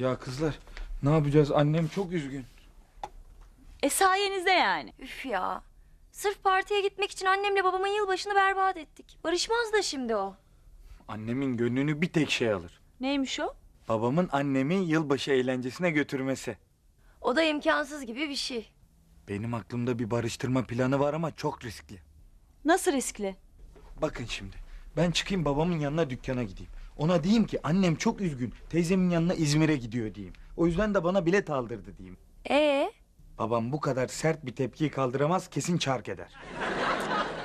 Ya kızlar ne yapacağız? Annem çok üzgün. E sayenizde yani. Üf ya. Sırf partiye gitmek için annemle babamın yılbaşını berbat ettik. Barışmaz da şimdi o. Annemin gönlünü bir tek şey alır. Neymiş o? Babamın annemi yılbaşı eğlencesine götürmesi. O da imkansız gibi bir şey. Benim aklımda bir barıştırma planı var ama çok riskli. Nasıl riskli? Bakın şimdi. Ben çıkayım babamın yanına dükkana gideyim. Ona diyeyim ki annem çok üzgün. Teyzemin yanına İzmir'e gidiyor diyeyim. O yüzden de bana bilet aldırdı diyeyim. Ee, Babam bu kadar sert bir tepkiyi kaldıramaz kesin çark eder.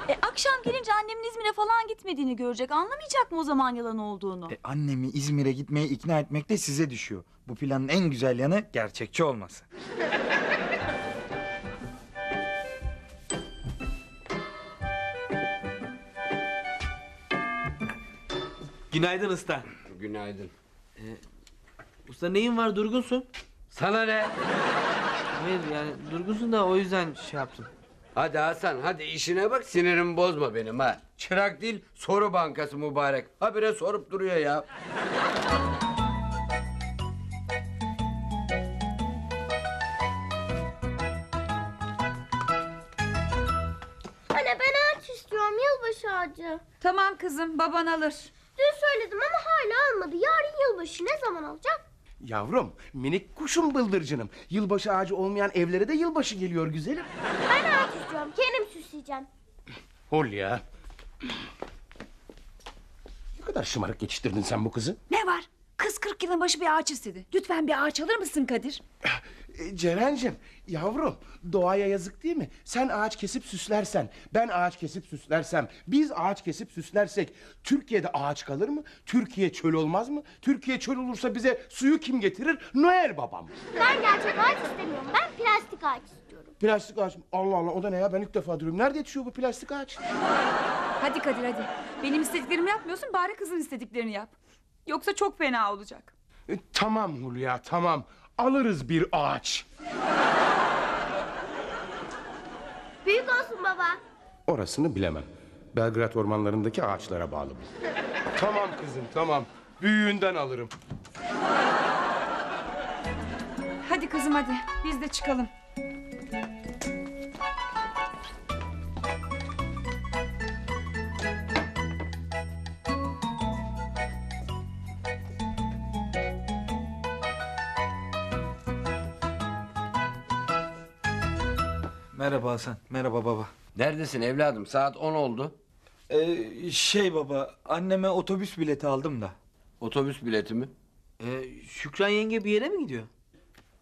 E akşam gelince annemin İzmir'e falan gitmediğini görecek. Anlamayacak mı o zaman yalan olduğunu? E, annemi İzmir'e gitmeye ikna etmek de size düşüyor. Bu planın en güzel yanı gerçekçi olması. Günaydın usta. Günaydın. Usta neyin var durgunsun? Sana ne? Hayır yani durgunsun da o yüzden şey yaptım. Hadi Hasan hadi işine bak sinirimi bozma benim ha. Çırak değil soru bankası mübarek. Habire sorup duruyor ya. Anne ben ağaç istiyorum yılbaşı ağacı. Tamam kızım baban alır. Dün söyledim ama hala almadı. Yarın yılbaşı ne zaman alacak? Yavrum, minik kuşum bıldırcınım. Yılbaşı ağacı olmayan evlere de yılbaşı geliyor güzelim. Ben ağaç istiyorum. Kendim süsleyeceğim. Hulya. Ne kadar şımarık yetiştirdin sen bu kızı. Ne var? Kız 40 yılın başı bir ağaç istedi. Lütfen bir ağaç alır mısın Kadir? E, Ceren'cim, yavrum doğaya yazık değil mi? Sen ağaç kesip süslersen, ben ağaç kesip süslersem, biz ağaç kesip süslersek Türkiye'de ağaç kalır mı? Türkiye çöl olmaz mı? Türkiye çöl olursa bize suyu kim getirir? Noel babam. Ben gerçek ağaç istemiyorum. Ben plastik ağaç istiyorum. Plastik ağaç mı? Allah Allah o da ne ya? Ben ilk defa duyuyorum. Nerede yetişiyor bu plastik ağaç? Hadi Kadir hadi. Benim istediklerimi yapmıyorsun bari kızın istediklerini yap. Yoksa çok fena olacak. E, tamam Hulya tamam. Alırız bir ağaç. Büyük olsun baba. Orasını bilemem. Belgrad ormanlarındaki ağaçlara bağlı bu. tamam kızım tamam. Büyüğünden alırım. Hadi kızım hadi. Biz de çıkalım. Merhaba Hasan. Merhaba baba. Neredesin evladım saat 10 oldu. Ee, şey baba anneme otobüs bileti aldım da. Otobüs bileti mi? Ee, Şükran yenge bir yere mi gidiyor?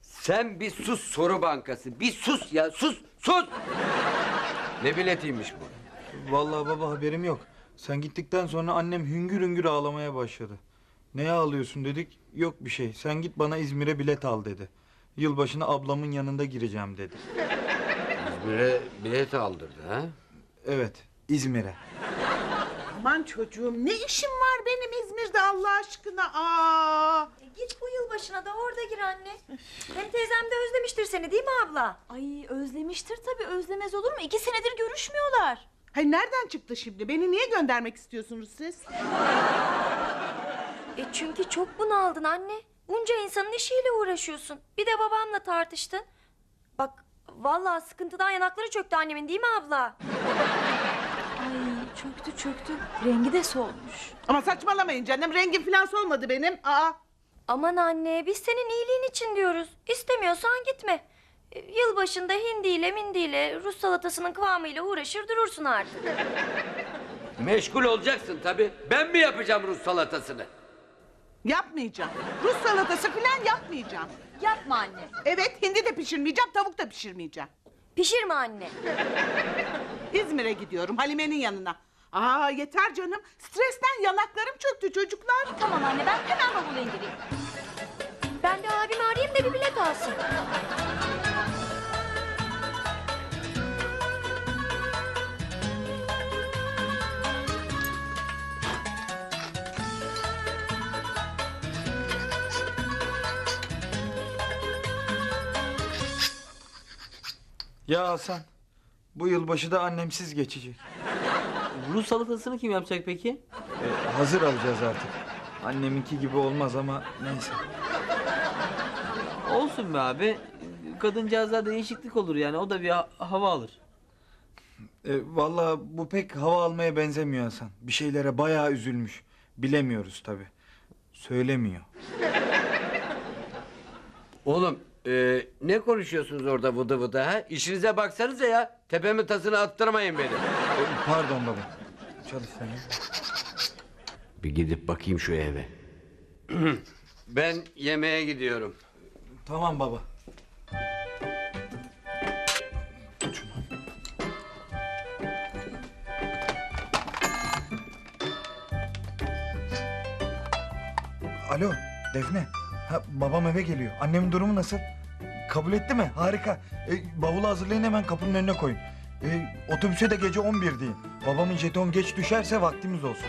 Sen bir sus soru bankası. Bir sus ya sus sus. ne biletiymiş bu? Vallahi baba haberim yok. Sen gittikten sonra annem hüngür hüngür ağlamaya başladı. Neye ağlıyorsun dedik. Yok bir şey. Sen git bana İzmir'e bilet al dedi. Yılbaşına ablamın yanında gireceğim dedi. İzmir'e bilet aldırdı ha? Evet, İzmir'e. Aman çocuğum ne işim var benim İzmir'de Allah aşkına? Aa! E, git bu yılbaşına da orada gir anne. Hem teyzem de özlemiştir seni değil mi abla? Ay özlemiştir tabii özlemez olur mu? İki senedir görüşmüyorlar. Hay nereden çıktı şimdi? Beni niye göndermek istiyorsunuz siz? E çünkü çok bunaldın anne. Bunca insanın işiyle uğraşıyorsun. Bir de babamla tartıştın. Bak vallahi sıkıntıdan yanakları çöktü annemin değil mi abla? Ay çöktü çöktü. Rengi de solmuş. Ama saçmalamayın canım. Rengim falan solmadı benim. Aa! Aman anne biz senin iyiliğin için diyoruz. İstemiyorsan gitme. E, Yılbaşında hindiyle mindiyle Rus salatasının kıvamıyla uğraşır durursun artık. Meşgul olacaksın tabii. Ben mi yapacağım Rus salatasını? Yapmayacağım. Rus salatası falan yapmayacağım. Yapma anne. Evet hindi de pişirmeyeceğim, tavuk da pişirmeyeceğim. Pişirme anne. İzmir'e gidiyorum Halime'nin yanına. Aa yeter canım. Stresten yanaklarım çöktü çocuklar. Tamam anne ben hemen bavulu indireyim. Ben de abimi arayayım da bir bilet alsın. Ya Hasan, bu yılbaşı da annemsiz geçecek. Rus salatasını kim yapacak peki? Ee, hazır alacağız artık. Anneminki gibi olmaz ama neyse. Olsun be abi. Kadıncağızda değişiklik olur yani. O da bir ha- hava alır. E, Valla bu pek hava almaya benzemiyor Hasan. Bir şeylere bayağı üzülmüş. Bilemiyoruz tabi. Söylemiyor. Oğlum e, ne konuşuyorsunuz orada vıdı vıdı ha? İşinize baksanıza ya. Tepemi tasını attırmayın beni. Pardon baba. Çalış sen. Bir gidip bakayım şu eve. ben yemeğe gidiyorum. Tamam baba. Alo Defne. Ha, babam eve geliyor. Annemin durumu nasıl? Kabul etti mi? Harika. E, bavulu hazırlayın hemen kapının önüne koyun. E, otobüse de gece 11 deyin. Babamın jeton geç düşerse vaktimiz olsun.